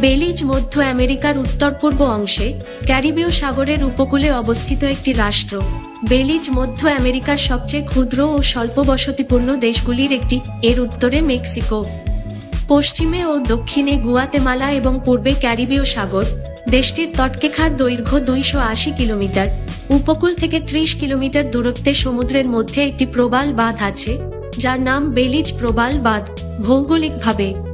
Belize মধ্য আমেরিকার উত্তর পূর্ব অংশে ক্যারিবীয় সাগরের উপকূলে অবস্থিত একটি রাষ্ট্র। বেলিজ মধ্য আমেরিকার সবচেয়ে ক্ষুদ্র ও স্বল্প বসতিপূর্ণ দেশগুলির একটি, এর উত্তরে মেক্সিকো। পশ্চিমে ও দক্ষিণে গুয়াতেমালা এবং পূর্বে ক্যারিবীয় সাগর। দেশটির তটকেখার দৈর্ঘ্য দুইশো আশি কিলোমিটার। উপকূল থেকে ত্রিশ কিলোমিটার দূরত্বে সমুদ্রের মধ্যে একটি প্রবাল বাঁধ আছে, যার নাম বেলিজ প্রবাল বাঁধ, ভৌগোলিকভাবে।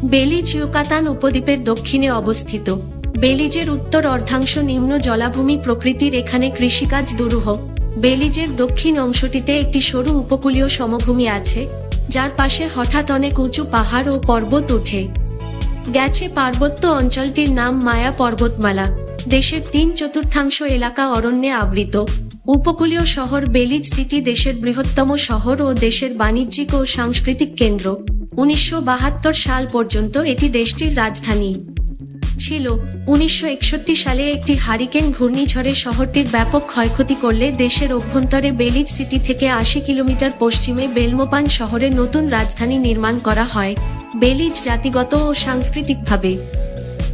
বেলিজ ইউকাতান উপদ্বীপের দক্ষিণে অবস্থিত। বেলিজের উত্তর অর্ধাংশ নিম্ন জলাভূমি প্রকৃতির এখানে কৃষিকাজ দুরূহ। বেলিজের দক্ষিণ অংশটিতে একটি সরু উপকূলীয় সমভূমি আছে, যার পাশে হঠাৎ অনেক উঁচু পাহাড় ও পর্বত ওঠে। গেছে পার্বত্য অঞ্চলটির নাম মায়া পর্বতমালা। দেশের তিন চতুর্থাংশ এলাকা অরণ্যে আবৃত। উপকূলীয় শহর বেলিজ সিটি দেশের বৃহত্তম শহর ও দেশের বাণিজ্যিক ও সাংস্কৃতিক কেন্দ্র। উনিশশো বাহাত্তর সাল পর্যন্ত এটি দেশটির রাজধানী। ছিল উনিশশো একষট্টি সালে একটি হারিকেন ঘূর্ণিঝড়ে শহরটির ব্যাপক ক্ষয়ক্ষতি করলে দেশের অভ্যন্তরে বেলিজ সিটি থেকে আশি কিলোমিটার পশ্চিমে বেলমোপান শহরে নতুন রাজধানী নির্মাণ করা হয়, বেলিজ জাতিগত ও সাংস্কৃতিকভাবে।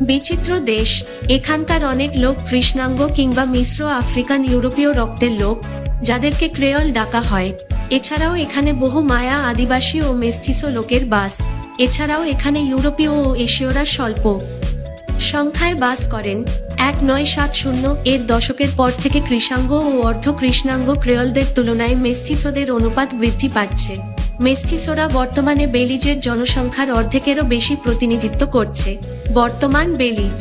বিচিত্র দেশ, এখানকার অনেক লোক কৃষ্ণাঙ্গ কিংবা মিশ্র আফ্রিকান ইউরোপীয় রক্তের লোক, যাদেরকে ক্রেয়ল ডাকা হয়। এছাড়াও এখানে বহু মায়া আদিবাসী ও মেস্থিসো লোকের বাস। এছাড়াও এখানে ইউরোপীয় ও এশীয়রা স্বল্প সংখ্যায় বাস করেন। এক নয় সাত শূন্য এর দশকের পর থেকে কৃষাঙ্গ ও অর্ধ কৃষ্ণাঙ্গ ক্রেয়লদের তুলনায় মেস্থিসোদের অনুপাত বৃদ্ধি পাচ্ছে। মেস্থিসোরা বর্তমানে বেলিজের জনসংখ্যার অর্ধেকেরও বেশি প্রতিনিধিত্ব করছে। বর্তমান বেলিজ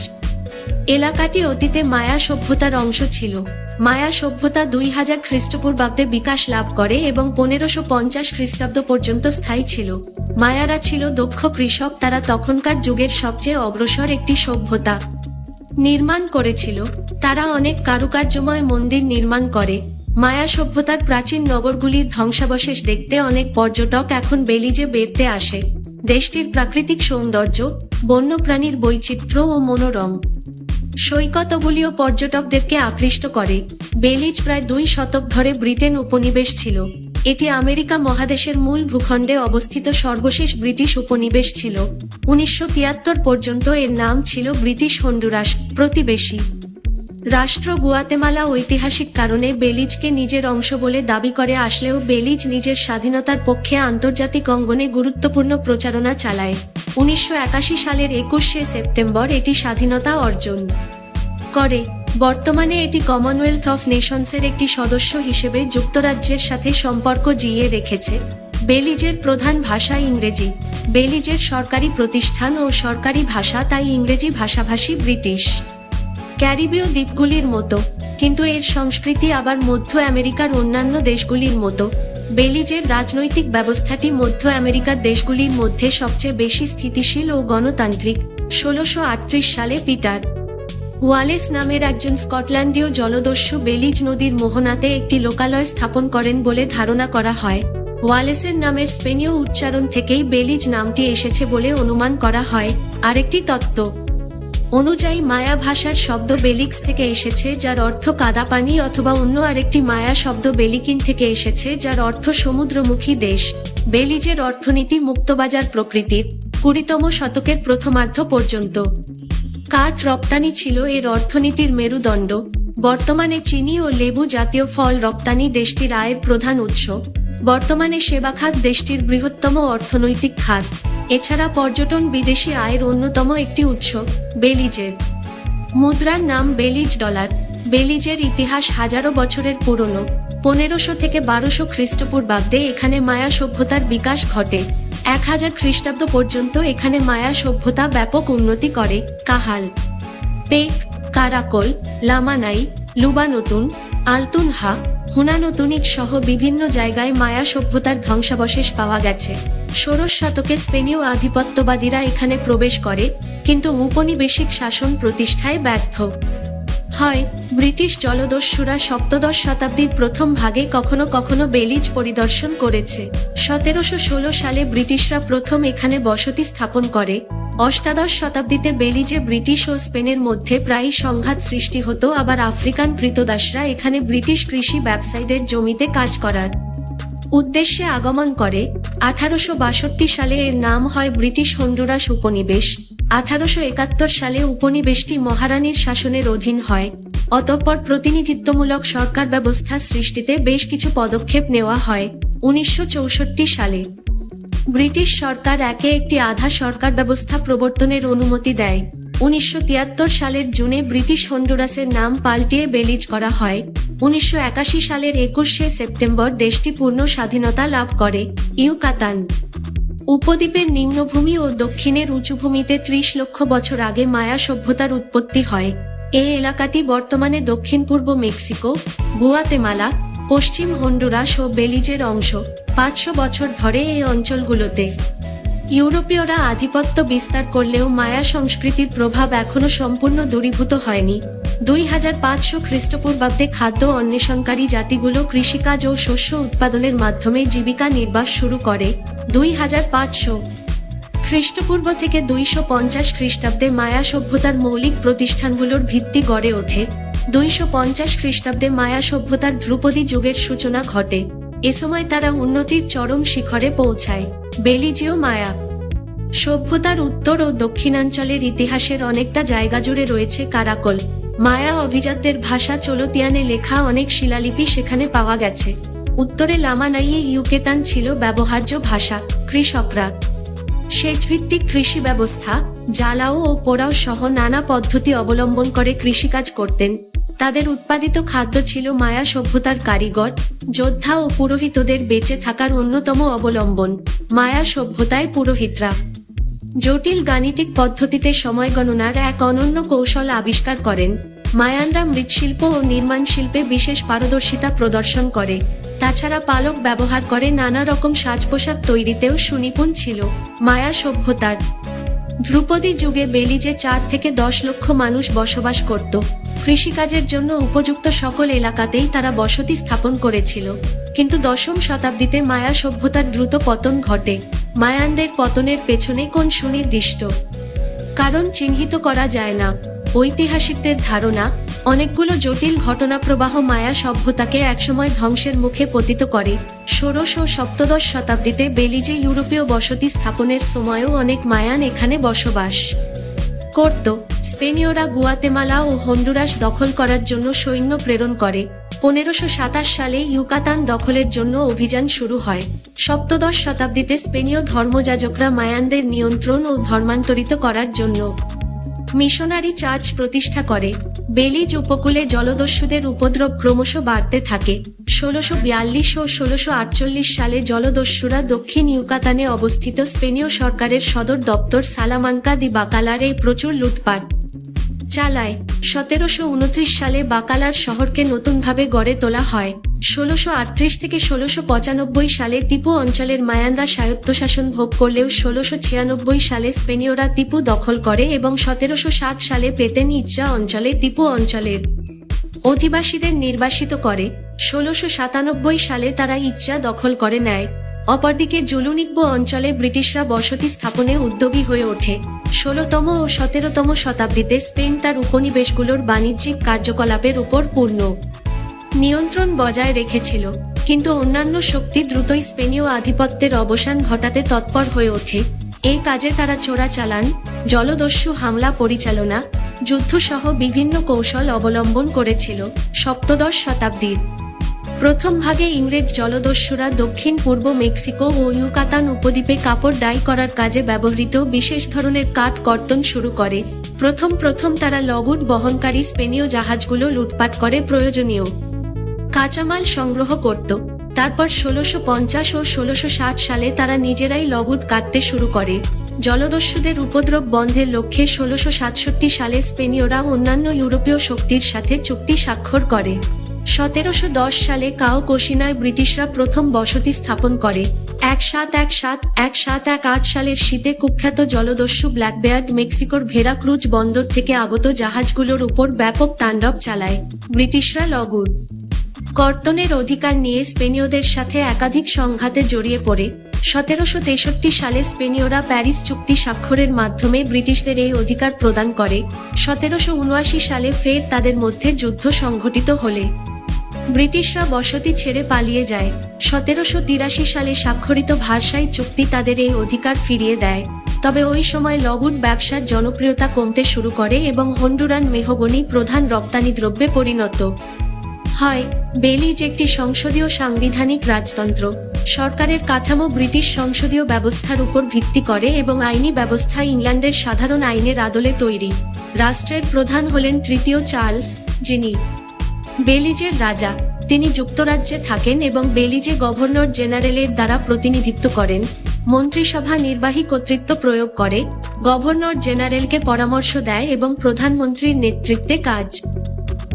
এলাকাটি অতীতে মায়া সভ্যতার অংশ ছিল। মায়া সভ্যতা দুই হাজার খ্রিস্টপূর্বাব্দে বিকাশ লাভ করে এবং পনেরোশো পঞ্চাশ খ্রিস্টাব্দ পর্যন্ত স্থায়ী ছিল। মায়ারা ছিল দক্ষ কৃষক, তারা তখনকার যুগের সবচেয়ে অগ্রসর একটি সভ্যতা। নির্মাণ করেছিল। তারা অনেক কারুকার্যময় মন্দির নির্মাণ করে। মায়া সভ্যতার প্রাচীন নগরগুলির ধ্বংসাবশেষ দেখতে অনেক পর্যটক এখন বেলিজে বেরতে আসে। দেশটির প্রাকৃতিক সৌন্দর্য, বন্যপ্রাণীর বৈচিত্র্য ও মনোরম। সৈকতগুলিও পর্যটকদেরকে আকৃষ্ট করে। বেলিজ প্রায় দুই শতক ধরে ব্রিটেন উপনিবেশ ছিল। এটি আমেরিকা মহাদেশের মূল ভূখণ্ডে অবস্থিত সর্বশেষ ব্রিটিশ উপনিবেশ ছিল। উনিশশো তিয়াত্তর পর্যন্ত এর নাম ছিল ব্রিটিশ হন্ডুরাস প্রতিবেশী। রাষ্ট্র গুয়াতেমালা ঐতিহাসিক কারণে বেলিজকে নিজের অংশ বলে দাবি করে আসলেও বেলিজ নিজের স্বাধীনতার পক্ষে আন্তর্জাতিক অঙ্গনে গুরুত্বপূর্ণ প্রচারণা চালায়। উনিশশো একাশি সালের একুশে সেপ্টেম্বর এটি স্বাধীনতা অর্জন করে। বর্তমানে এটি কমনওয়েলথ অফ নেশনসের একটি সদস্য হিসেবে যুক্তরাজ্যের সাথে সম্পর্ক জিয়ে রেখেছে। বেলিজের প্রধান ভাষা ইংরেজি। বেলিজের সরকারি প্রতিষ্ঠান ও সরকারি ভাষা তাই ইংরেজি ভাষাভাষী ব্রিটিশ। ক্যারিবীয় দ্বীপগুলির মতো, কিন্তু এর সংস্কৃতি আবার মধ্য আমেরিকার অন্যান্য দেশগুলির মতো। বেলিজের রাজনৈতিক ব্যবস্থাটি মধ্য আমেরিকার দেশগুলির মধ্যে সবচেয়ে বেশি স্থিতিশীল ও গণতান্ত্রিক, ষোলোশো সালে পিটার ওয়ালেস নামের একজন স্কটল্যান্ডীয় জলদস্যু বেলিজ নদীর মোহনাতে একটি লোকালয় স্থাপন করেন বলে ধারণা করা হয়। ওয়ালেসের নামের স্পেনীয় উচ্চারণ থেকেই বেলিজ নামটি এসেছে বলে অনুমান করা হয়। আরেকটি তত্ত্ব অনুযায়ী মায়া ভাষার শব্দ বেলিক্স থেকে এসেছে, যার অর্থ কাদাপানি অথবা অন্য আরেকটি মায়া শব্দ বেলিকিন থেকে এসেছে, যার অর্থ সমুদ্রমুখী দেশ। বেলিজের অর্থনীতি মুক্তবাজার প্রকৃতির, কুড়িতম শতকের প্রথমার্ধ পর্যন্ত। কাঠ রপ্তানি ছিল এর অর্থনীতির মেরুদণ্ড। বর্তমানে চিনি ও লেবু জাতীয় ফল রপ্তানি দেশটির আয়ের প্রধান উৎস। বর্তমানে সেবা খাত দেশটির বৃহত্তম অর্থনৈতিক খাত। এছাড়া পর্যটন বিদেশি আয়ের অন্যতম একটি উৎস, বেলিজের। মুদ্রার নাম বেলিজ ডলার। বেলিজের ইতিহাস হাজারো বছরের পুরনো। পনেরোশো থেকে বারোশো খ্রিস্টপূর্বাব্দে এখানে মায়া সভ্যতার বিকাশ ঘটে। এক হাজার খ্রিস্টাব্দ পর্যন্ত এখানে মায়া সভ্যতা ব্যাপক উন্নতি করে। কাহাল, পেক, কারাকল, লামানাই, লুবানতুন, আলতুনহা, হুনানতুনিক সহ বিভিন্ন জায়গায় মায়া সভ্যতার ধ্বংসাবশেষ পাওয়া গেছে। ষোড়শ শতকে স্পেনীয় আধিপত্যবাদীরা এখানে প্রবেশ করে, কিন্তু উপনিবেশিক শাসন প্রতিষ্ঠায় ব্যর্থ। হয়, ব্রিটিশ জলদস্যুরা সপ্তদশ শতাব্দীর প্রথম ভাগে কখনো কখনো বেলিজ পরিদর্শন করেছে। সতেরোশো ষোলো সালে ব্রিটিশরা প্রথম এখানে বসতি স্থাপন করে। অষ্টাদশ শতাব্দীতে বেলিজে ব্রিটিশ ও স্পেনের মধ্যে প্রায়ই সংঘাত সৃষ্টি হতো, আবার আফ্রিকান কৃতদাসরা এখানে ব্রিটিশ কৃষি ব্যবসায়ীদের জমিতে কাজ করার উদ্দেশ্যে আগমন করে, আঠারোশো বাষট্টি সালে এর নাম হয় ব্রিটিশ হন্ডুরাস উপনিবেশ। আঠারোশো একাত্তর সালে উপনিবেশটি মহারানীর শাসনের অধীন হয়। অতঃপর প্রতিনিধিত্বমূলক সরকার ব্যবস্থা সৃষ্টিতে বেশ কিছু পদক্ষেপ নেওয়া হয় উনিশশো চৌষট্টি সালে। ব্রিটিশ সরকার একে একটি আধা সরকার ব্যবস্থা প্রবর্তনের অনুমতি দেয়। উনিশশো তিয়াত্তর সালের জুনে ব্রিটিশ হন্ডুরাসের নাম পাল্টিয়ে বেলিজ করা হয়। উনিশশো একাশি সালের একুশে সেপ্টেম্বর দেশটি পূর্ণ স্বাধীনতা লাভ করে, ইউকাতান। উপদ্বীপের নিম্নভূমি ও দক্ষিণের উঁচুভূমিতে ত্রিশ লক্ষ বছর আগে মায়া সভ্যতার উৎপত্তি হয়। এই এলাকাটি বর্তমানে দক্ষিণ পূর্ব মেক্সিকো, গুয়াতেমালা, পশ্চিম হন্ডুরাস ও বেলিজের অংশ। পাঁচশো বছর ধরে এই অঞ্চলগুলোতে ইউরোপীয়রা আধিপত্য বিস্তার করলেও মায়া সংস্কৃতির প্রভাব এখনও সম্পূর্ণ দূরীভূত হয়নি। দুই হাজার পাঁচশো খ্রিস্টপূর্বাব্দে খাদ্য অন্বেষণকারী জাতিগুলো কৃষিকাজ ও শস্য উৎপাদনের মাধ্যমে জীবিকা নির্বাহ শুরু করে। দুই হাজার পাঁচশো খ্রিস্টপূর্ব থেকে দুইশো পঞ্চাশ খ্রিস্টাব্দে মায়া সভ্যতার মৌলিক প্রতিষ্ঠানগুলোর ভিত্তি গড়ে ওঠে। দুইশো পঞ্চাশ খ্রিস্টাব্দে মায়া সভ্যতার ধ্রুপদী যুগের সূচনা ঘটে। এ সময় তারা উন্নতির চরম শিখরে পৌঁছায়। বেলিজীয় মায়া সভ্যতার উত্তর ও দক্ষিণাঞ্চলের ইতিহাসের অনেকটা জায়গা জুড়ে রয়েছে কারাকল। মায়া অভিজাতদের ভাষা চলতিয়ানে লেখা অনেক শিলালিপি সেখানে পাওয়া গেছে। উত্তরে লামানাইয়ে ইউকেতান ছিল ব্যবহার্য ভাষা, কৃষকরা। সেচভিত্তিক কৃষি ব্যবস্থা, জ্বালাও ও পোড়াও সহ নানা পদ্ধতি অবলম্বন করে কৃষিকাজ করতেন। তাদের উৎপাদিত খাদ্য ছিল মায়া সভ্যতার কারিগর, যোদ্ধা ও পুরোহিতদের বেঁচে থাকার অন্যতম অবলম্বন। মায়া সভ্যতায় পুরোহিতরা। জটিল গাণিতিক পদ্ধতিতে সময় গণনার এক অনন্য কৌশল আবিষ্কার করেন। মায়ানরা মৃৎশিল্প ও নির্মাণ শিল্পে বিশেষ পারদর্শিতা প্রদর্শন করে। তাছাড়া পালক ব্যবহার করে নানা রকম সাজ পোশাক তৈরিতেও সুনিপুণ ছিল। মায়া সভ্যতার ধ্রুপদী যুগে বেলিজে চার থেকে দশ লক্ষ মানুষ বসবাস করত। কৃষিকাজের জন্য উপযুক্ত সকল এলাকাতেই তারা বসতি স্থাপন করেছিল। কিন্তু দশম শতাব্দীতে মায়া সভ্যতার দ্রুত পতন ঘটে। মায়ানদের পতনের পেছনে কোন সুনির্দিষ্ট কারণ চিহ্নিত করা যায় না। ঐতিহাসিকদের ধারণা অনেকগুলো জটিল ঘটনাপ্রবাহ মায়া সভ্যতাকে একসময় ধ্বংসের মুখে পতিত করে। ষোড়শ ও সপ্তদশ শতাব্দীতে বেলিজে ইউরোপীয় বসতি স্থাপনের সময়ও অনেক মায়ান এখানে বসবাস। করত, স্পেনীয়রা গুয়াতেমালা ও হন্ডুরাস দখল করার জন্য সৈন্য প্রেরণ করে। পনেরোশো সাতাশ সালে ইউকাতান দখলের জন্য অভিযান শুরু হয়। সপ্তদশ শতাব্দীতে স্পেনীয় ধর্মযাজকরা মায়ানদের নিয়ন্ত্রণ ও ধর্মান্তরিত করার জন্য মিশনারি চার্চ প্রতিষ্ঠা করে। বেলিজ উপকূলে জলদস্যুদের উপদ্রব ক্রমশ বাড়তে থাকে। ষোলোশো বিয়াল্লিশ ও ষোলোশো আটচল্লিশ সালে জলদস্যুরা দক্ষিণ ইউকাতানে অবস্থিত স্পেনীয় সরকারের সদর দপ্তর সালামাঙ্কা দি বাকালার এই প্রচুর লুটপাট চালায়। সতেরোশো উনত্রিশ সালে বাকালার শহরকে নতুনভাবে গড়ে তোলা হয়। ষোলোশো আটত্রিশ থেকে ষোলোশো পঁচানব্বই সালে তিপু অঞ্চলের মায়ানরা স্বায়ত্তশাসন ভোগ করলেও ষোলোশো ছিয়ানব্বই সালে স্পেনীয়রা তিপু দখল করে এবং সতেরোশো সাত সালে পেতেন ইজ্জা অঞ্চলে তিপু অঞ্চলের অধিবাসীদের নির্বাসিত করে। ষোলোশো সাতানব্বই সালে তারা ইজ্জা দখল করে নেয়। অপরদিকে জুলুনিকবো অঞ্চলে ব্রিটিশরা বসতি স্থাপনে উদ্যোগী হয়ে ওঠে। ষোলতম ও সতেরোতম শতাব্দীতে স্পেন তার উপনিবেশগুলোর বাণিজ্যিক কার্যকলাপের উপর পূর্ণ। নিয়ন্ত্রণ বজায় রেখেছিল, কিন্তু অন্যান্য শক্তি দ্রুতই স্পেনীয় আধিপত্যের অবসান ঘটাতে তৎপর হয়ে ওঠে। এই কাজে তারা চোরাচালান, জলদস্যু হামলা পরিচালনা, যুদ্ধসহ বিভিন্ন কৌশল অবলম্বন করেছিল সপ্তদশ শতাব্দীর। প্রথম ভাগে ইংরেজ জলদস্যুরা দক্ষিণ পূর্ব মেক্সিকো ও ইউকাতান উপদ্বীপে কাপড় ডাই করার কাজে ব্যবহৃত বিশেষ ধরনের কাঠ কর্তন শুরু করে। প্রথম প্রথম তারা লগুড বহনকারী স্পেনীয় জাহাজগুলো লুটপাট করে প্রয়োজনীয় কাঁচামাল সংগ্রহ করত। তারপর ষোলোশো পঞ্চাশ ও ষোলোশো ষাট সালে তারা নিজেরাই লগুড কাটতে শুরু করে। জলদস্যুদের উপদ্রব বন্ধের লক্ষ্যে ষোলোশো সাতষট্টি সালে স্পেনীয়রা অন্যান্য ইউরোপীয় শক্তির সাথে চুক্তি স্বাক্ষর করে। সতেরোশো দশ সালে কাও কোশিনায় ব্রিটিশরা প্রথম বসতি স্থাপন করে। এক সাত এক সাত এক সাত এক আট সালের শীতে কুখ্যাত জলদস্যু ব্ল্যাকবেয়ার্ড মেক্সিকোর ভেরাক্রুজ বন্দর থেকে আগত জাহাজগুলোর উপর ব্যাপক তাণ্ডব চালায়। ব্রিটিশরা লগুড কর্তনের অধিকার নিয়ে স্পেনীয়দের সাথে একাধিক সংঘাতে জড়িয়ে পড়ে। সতেরোশো তেষট্টি সালে স্পেনীয়রা প্যারিস চুক্তি স্বাক্ষরের মাধ্যমে ব্রিটিশদের এই অধিকার প্রদান করে। সতেরোশো উনআশি সালে ফের তাদের মধ্যে যুদ্ধ সংঘটিত হলে। ব্রিটিশরা বসতি ছেড়ে পালিয়ে যায়। সতেরোশো তিরাশি সালে স্বাক্ষরিত ভারসাই চুক্তি তাদের এই অধিকার ফিরিয়ে দেয়। তবে ওই সময় লবণ ব্যবসার জনপ্রিয়তা কমতে শুরু করে এবং হন্ডুরান মেহগনি প্রধান রপ্তানি দ্রব্যে পরিণত। হয়, বেলিজ একটি সংসদীয় সাংবিধানিক রাজতন্ত্র। সরকারের কাঠামো ব্রিটিশ সংসদীয় ব্যবস্থার উপর ভিত্তি করে এবং আইনি ব্যবস্থা ইংল্যান্ডের সাধারণ আইনের আদলে তৈরি। রাষ্ট্রের প্রধান হলেন তৃতীয় চার্লস, যিনি বেলিজের রাজা। তিনি যুক্তরাজ্যে থাকেন এবং বেলিজে গভর্নর জেনারেলের দ্বারা প্রতিনিধিত্ব করেন। মন্ত্রিসভা নির্বাহী কর্তৃত্ব প্রয়োগ করে। গভর্নর জেনারেলকে পরামর্শ দেয় এবং প্রধানমন্ত্রীর নেতৃত্বে কাজ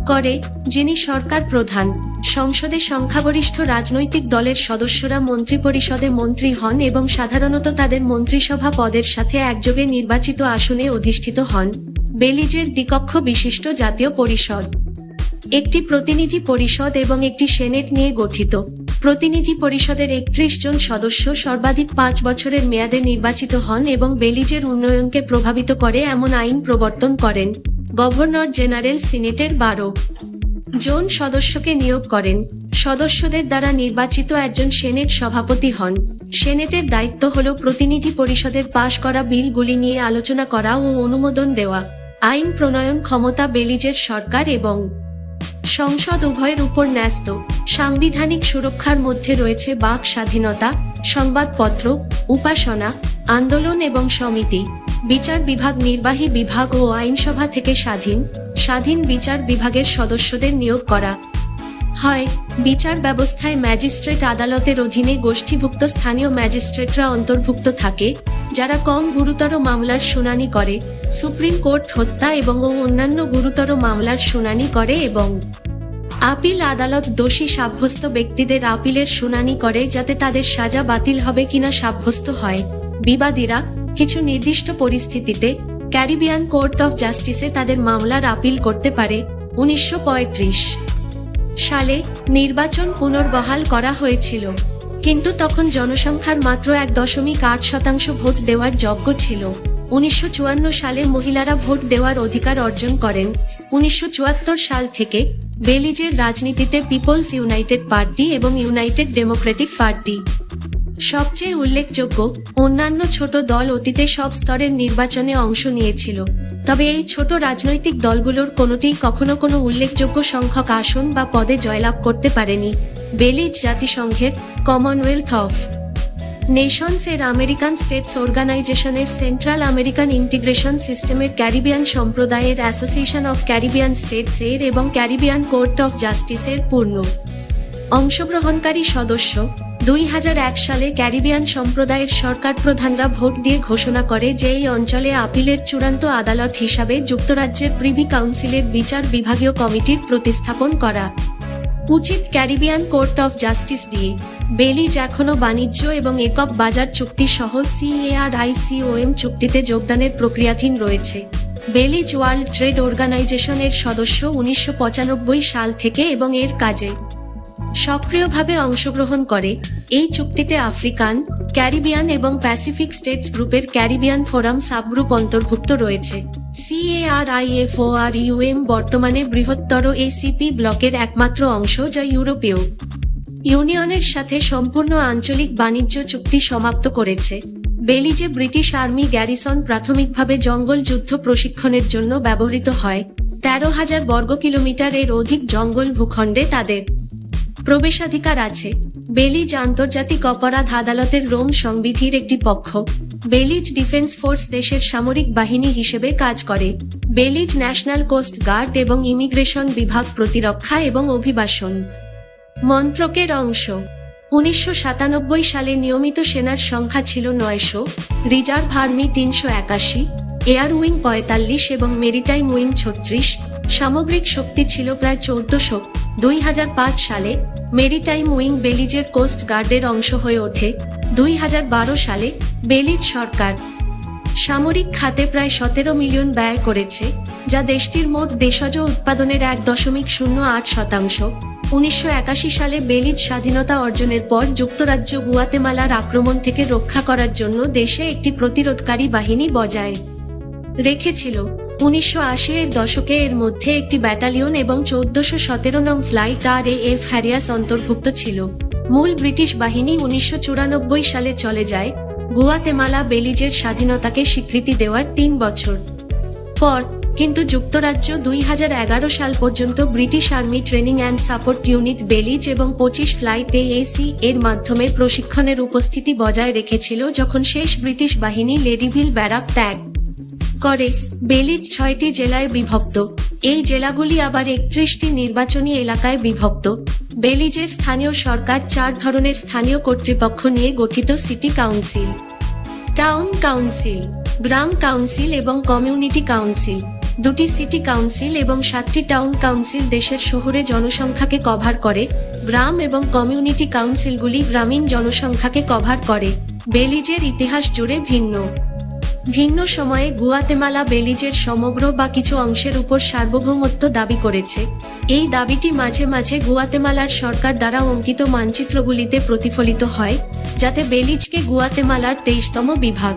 করে, যিনি সরকার প্রধান, সংসদে সংখ্যাগরিষ্ঠ রাজনৈতিক দলের সদস্যরা মন্ত্রিপরিষদে মন্ত্রী হন এবং সাধারণত তাদের মন্ত্রিসভা পদের সাথে একযোগে নির্বাচিত আসনে অধিষ্ঠিত হন, বেলিজের দ্বিকক্ষ বিশিষ্ট জাতীয় পরিষদ। একটি প্রতিনিধি পরিষদ এবং একটি সেনেট নিয়ে গঠিত। প্রতিনিধি পরিষদের একত্রিশ জন সদস্য সর্বাধিক পাঁচ বছরের মেয়াদে নির্বাচিত হন এবং বেলিজের উন্নয়নকে প্রভাবিত করে এমন আইন প্রবর্তন করেন। গভর্নর জেনারেল সিনেটের বারো। জন সদস্যকে নিয়োগ করেন। সদস্যদের দ্বারা নির্বাচিত একজন সেনেট সভাপতি হন। সেনেটের দায়িত্ব হল প্রতিনিধি পরিষদের পাশ করা বিলগুলি নিয়ে আলোচনা করা ও অনুমোদন দেওয়া, আইন প্রণয়ন ক্ষমতা বেলিজের সরকার এবং সংসদ উভয়ের উপর ন্যস্ত, সাংবিধানিক সুরক্ষার মধ্যে রয়েছে বাক স্বাধীনতা, সংবাদপত্র, উপাসনা, আন্দোলন এবং সমিতি। বিচার বিভাগ নির্বাহী বিভাগ ও আইনসভা থেকে স্বাধীন স্বাধীন বিচার বিভাগের সদস্যদের নিয়োগ করা। হয়, বিচার ব্যবস্থায় ম্যাজিস্ট্রেট আদালতের অধীনে গোষ্ঠীভুক্ত স্থানীয় ম্যাজিস্ট্রেটরা অন্তর্ভুক্ত থাকে, যারা কম গুরুতর মামলার শুনানি করে, সুপ্রিম কোর্ট হত্যা এবং অন্যান্য গুরুতর মামলার শুনানি করে এবং আপিল আদালত দোষী সাব্যস্ত ব্যক্তিদের আপিলের শুনানি করে যাতে তাদের সাজা বাতিল হবে কিনা সাব্যস্ত হয়। বিবাদীরা কিছু নির্দিষ্ট পরিস্থিতিতে ক্যারিবিয়ান কোর্ট অফ জাস্টিসে তাদের মামলার আপিল করতে পারে উনিশশো পঁয়ত্রিশ। সালে নির্বাচন পুনর্বহাল করা হয়েছিল, কিন্তু তখন জনসংখ্যার মাত্র এক দশমিক আট শতাংশ ভোট দেওয়ার যোগ্য ছিল। উনিশশো চুয়ান্ন সালে মহিলারা ভোট দেওয়ার অধিকার অর্জন করেন। উনিশশো চুয়াত্তর সাল থেকে বেলিজের রাজনীতিতে পিপলস ইউনাইটেড পার্টি এবং ইউনাইটেড ডেমোক্রেটিক পার্টি। সবচেয়ে উল্লেখযোগ্য, অন্যান্য ছোট দল অতীতে সব স্তরের নির্বাচনে অংশ নিয়েছিল। তবে এই ছোট রাজনৈতিক দলগুলোর কোনোটিই কখনো কোনো উল্লেখযোগ্য সংখ্যক আসন বা পদে জয়লাভ করতে পারেনি। বেলিজ জাতিসংঘের কমনওয়েলথ অফ নেশনস এর আমেরিকান স্টেটস অর্গানাইজেশনের সেন্ট্রাল আমেরিকান ইন্টিগ্রেশন সিস্টেমের ক্যারিবিয়ান সম্প্রদায়ের অ্যাসোসিয়েশন অফ ক্যারিবিয়ান স্টেটস এর এবং ক্যারিবিয়ান কোর্ট অফ জাস্টিসের পূর্ণ অংশগ্রহণকারী সদস্য দুই হাজার এক সালে ক্যারিবিয়ান সম্প্রদায়ের সরকার প্রধানরা ভোট দিয়ে ঘোষণা করে যে এই অঞ্চলে আপিলের চূড়ান্ত আদালত হিসাবে যুক্তরাজ্যের প্রিভি কাউন্সিলের বিচার বিভাগীয় কমিটির প্রতিস্থাপন করা। উচিত ক্যারিবিয়ান কোর্ট অফ জাস্টিস দিয়ে। বেলিজ এখনও বাণিজ্য এবং একক বাজার চুক্তি সহ সিএআরআইসিওএম চুক্তিতে যোগদানের প্রক্রিয়াধীন রয়েছে। বেলিজ ওয়ার্ল্ড ট্রেড অর্গানাইজেশনের সদস্য উনিশশো পঁচানব্বই সাল থেকে এবং এর কাজে সক্রিয়ভাবে অংশগ্রহণ করে, এই চুক্তিতে আফ্রিকান, ক্যারিবিয়ান এবং প্যাসিফিক স্টেটস গ্রুপের ক্যারিবিয়ান ফোরাম সাবগ্রুপ অন্তর্ভুক্ত রয়েছে। সিএআরআইএফওআর ইউএম বর্তমানে বৃহত্তর এসিপি ব্লকের একমাত্র অংশ যা ইউরোপীয় ইউনিয়নের সাথে সম্পূর্ণ আঞ্চলিক বাণিজ্য চুক্তি সমাপ্ত করেছে। বেলিজে ব্রিটিশ আর্মি গ্যারিসন প্রাথমিকভাবে জঙ্গল যুদ্ধ প্রশিক্ষণের জন্য ব্যবহৃত হয়। তেরো হাজার বর্গ কিলোমিটার এর অধিক জঙ্গল ভূখণ্ডে তাদের প্রবেশাধিকার আছে। বেলিজ আন্তর্জাতিক অপরাধ আদালতের রোম সংবিধির একটি পক্ষ। বেলিজ ডিফেন্স ফোর্স দেশের সামরিক বাহিনী হিসেবে কাজ করে। বেলিজ ন্যাশনাল কোস্ট গার্ড এবং ইমিগ্রেশন বিভাগ প্রতিরক্ষা এবং অভিবাসন। মন্ত্রকের অংশ। উনিশশো সাতানব্বই সালে নিয়মিত সেনার সংখ্যা ছিল নয়শো, রিজার্ভ আর্মি তিনশো একাশি এয়ার উইং পঁয়তাল্লিশ এবং মেরিটাইম উইং ছত্রিশ। সামগ্রিক শক্তি ছিল প্রায় চৌদ্দশো। দুই সালে মেরিটাইম উইং বেলিজের কোস্ট গার্ডের অংশ হয়ে ওঠে দুই হাজার বারো সালে বেলিজ সরকার। সামরিক খাতে প্রায় সতেরো মিলিয়ন ব্যয় করেছে, যা দেশটির মোট দেশজ উৎপাদনের এক দশমিক শূন্য আট শতাংশ। উনিশশো একাশি সালে বেলিজ স্বাধীনতা অর্জনের পর যুক্তরাজ্য গুয়াতেমালার আক্রমণ থেকে রক্ষা করার জন্য দেশে একটি প্রতিরোধকারী বাহিনী বজায় রেখেছিল। উনিশশো আশি এর দশকে এর মধ্যে একটি ব্যাটালিয়ন এবং চৌদ্দশো সতেরো নং ফ্লাইট আর এ এফ হ্যারিয়াস অন্তর্ভুক্ত ছিল। মূল ব্রিটিশ বাহিনী উনিশশো চুরানব্বই সালে চলে যায়, গুয়াতেমালা বেলিজের স্বাধীনতাকে স্বীকৃতি দেওয়ার তিন বছর। পর, কিন্তু যুক্তরাজ্য দুই হাজার এগারো সাল পর্যন্ত British Army Training and Support Unit Belize এবং পঁচিশ ফ্লাইট এএসি এর মাধ্যমে প্রশিক্ষণের উপস্থিতি বজায় রেখেছিল যখন শেষ ব্রিটিশ বাহিনী লেডিভিল ব্যারাক ত্যাগ করে। বেলিজ ছয়টি জেলায় বিভক্ত। এই জেলাগুলি আবার একত্রিশটি নির্বাচনী এলাকায় বিভক্ত। বেলিজের স্থানীয় সরকার চার ধরনের স্থানীয় কর্তৃপক্ষ নিয়ে গঠিত সিটি কাউন্সিল। টাউন কাউন্সিল, গ্রাম কাউন্সিল এবং কমিউনিটি কাউন্সিল। দুটি সিটি কাউন্সিল এবং সাতটি টাউন কাউন্সিল দেশের শহরে জনসংখ্যাকে কভার করে। গ্রাম এবং কমিউনিটি কাউন্সিলগুলি গ্রামীণ জনসংখ্যাকে কভার করে। বেলিজের ইতিহাস জুড়ে ভিন্ন। ভিন্ন সময়ে গুয়াতেমালা বেলিজের সমগ্র বা কিছু অংশের উপর সার্বভৌমত্ব দাবি করেছে। এই দাবিটি মাঝে মাঝে গুয়াতেমালার সরকার দ্বারা অঙ্কিত মানচিত্রগুলিতে প্রতিফলিত হয়, যাতে বেলিজকে গুয়াতেমালার তেইশতম বিভাগ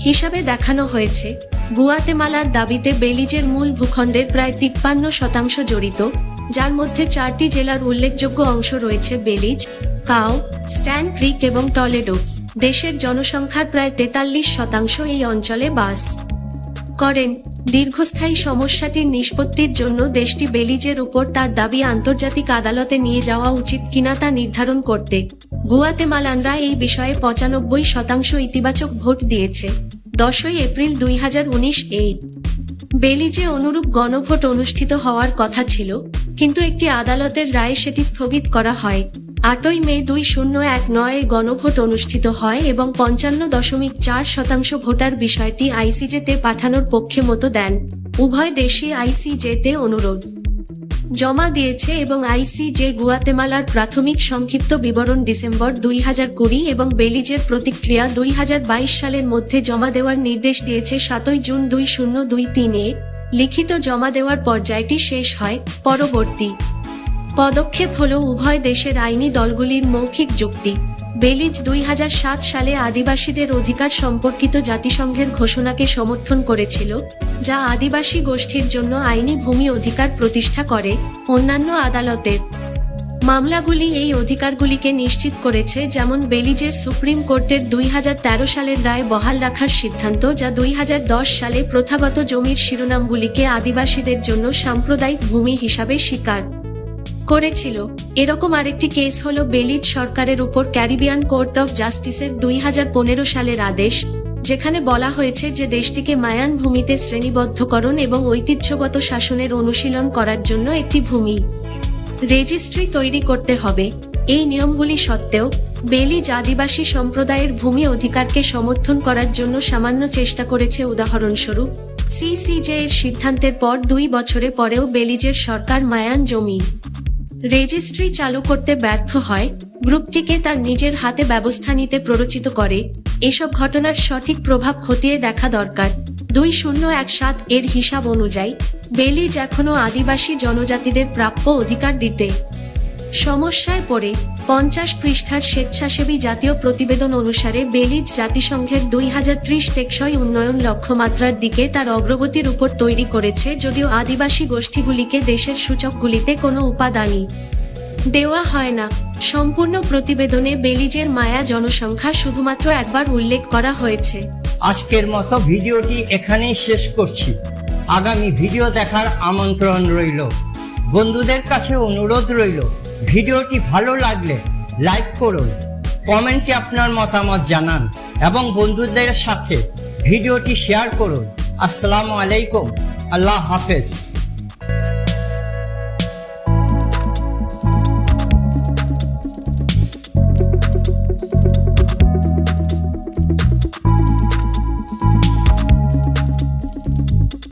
হিসাবে দেখানো হয়েছে। গুয়াতেমালার দাবিতে বেলিজের মূল ভূখণ্ডের প্রায় তিপ্পান্ন শতাংশ জড়িত, যার মধ্যে চারটি জেলার উল্লেখযোগ্য অংশ রয়েছে বেলিজ, কাও, স্ট্যান ক্রিক এবং টলেডো। দেশের জনসংখ্যার প্রায় তেতাল্লিশ শতাংশ এই অঞ্চলে বাস করেন। দীর্ঘস্থায়ী সমস্যাটির নিষ্পত্তির জন্য দেশটি বেলিজের উপর তার দাবি আন্তর্জাতিক আদালতে নিয়ে যাওয়া উচিত কিনা তা নির্ধারণ করতে। গুয়াতেমালানরা এই বিষয়ে পঁচানব্বই শতাংশ ইতিবাচক ভোট দিয়েছে। দশই এপ্রিল দুই হাজার উনিশ এই বেলিজে অনুরূপ গণভোট অনুষ্ঠিত হওয়ার কথা ছিল, কিন্তু একটি আদালতের রায়ে সেটি স্থগিত করা হয়। আটই মে দুই শূন্য এক নয় গণভোট অনুষ্ঠিত হয় এবং পঞ্চান্ন দশমিক চার শতাংশ ভোটার বিষয়টি আইসিজেতে পাঠানোর পক্ষে মতো দেন। উভয় দেশই আইসিজেতে অনুরোধ জমা দিয়েছে এবং আইসিজে গুয়াতেমালার প্রাথমিক সংক্ষিপ্ত বিবরণ ডিসেম্বর দুই হাজার কুড়ি এবং বেলিজের প্রতিক্রিয়া দুই হাজার বাইশ সালের মধ্যে জমা দেওয়ার নির্দেশ দিয়েছে সাতই জুন দুই শূন্য দুই তিনে। লিখিত জমা দেওয়ার পর্যায়টি শেষ হয়। পরবর্তী পদক্ষেপ হল উভয় দেশের আইনি দলগুলির মৌখিক যুক্তি। বেলিজ দুই হাজার সাত সালে আদিবাসীদের অধিকার সম্পর্কিত জাতিসংঘের ঘোষণাকে সমর্থন করেছিল, যা আদিবাসী গোষ্ঠীর জন্য আইনি ভূমি অধিকার প্রতিষ্ঠা করে অন্যান্য আদালতের। মামলাগুলি এই অধিকারগুলিকে নিশ্চিত করেছে যেমন বেলিজের সুপ্রিম কোর্টের দুই হাজার তেরো সালের রায় বহাল রাখার সিদ্ধান্ত, যা দুই হাজার দশ সালে প্রথাগত জমির শিরোনামগুলিকে আদিবাসীদের জন্য সাম্প্রদায়িক ভূমি হিসাবে স্বীকার। করেছিল। এরকম আরেকটি কেস হল বেলিজ সরকারের উপর ক্যারিবিয়ান কোর্ট অফ জাস্টিসের দুই হাজার পনেরো সালের আদেশ, যেখানে বলা হয়েছে যে দেশটিকে মায়ান ভূমিতে শ্রেণীবদ্ধকরণ এবং ঐতিহ্যগত শাসনের অনুশীলন করার জন্য একটি ভূমি রেজিস্ট্রি তৈরি করতে হবে। এই নিয়মগুলি সত্ত্বেও, বেলিজ আদিবাসী সম্প্রদায়ের ভূমি অধিকারকে সমর্থন করার জন্য সামান্য চেষ্টা করেছে উদাহরণস্বরূপ সিসিজে এর সিদ্ধান্তের পর দুই বছরে পরেও বেলিজের সরকার মায়ান জমি। রেজিস্ট্রি চালু করতে ব্যর্থ হয়, গ্রুপটিকে তার নিজের হাতে ব্যবস্থা নিতে প্ররোচিত করে। এসব ঘটনার সঠিক প্রভাব খতিয়ে দেখা দরকার। দুই শূন্য এক সাত এর হিসাব অনুযায়ী, বেলিজ এখনও আদিবাসী জনজাতিদের প্রাপ্য অধিকার দিতে সমস্যায় পড়ে পঞ্চাশ পৃষ্ঠার স্বেচ্ছাসেবী জাতীয় প্রতিবেদন অনুসারে বেলিজ জাতিসংঘের দুই হাজার ত্রিশ টেকসই উন্নয়ন লক্ষ্যমাত্রার দিকে তার অগ্রগতির উপর তৈরি করেছে যদিও আদিবাসী গোষ্ঠীগুলিকে দেশের সূচকগুলিতে কোনো উপাদানই দেওয়া হয় না। সম্পূর্ণ প্রতিবেদনে বেলিজের মায়া জনসংখ্যা শুধুমাত্র একবার উল্লেখ করা হয়েছে। আজকের মতো ভিডিওটি এখানেই শেষ করছি। আগামী ভিডিও দেখার আমন্ত্রণ রইল। বন্ধুদের কাছে অনুরোধ রইল ভিডিওটি ভালো লাগলে লাইক করুন, কমেন্টে আপনার মতামত জানান এবং বন্ধুদের সাথে ভিডিওটি শেয়ার করুন। আসসালামু আলাইকুম, আল্লাহ হাফেজ।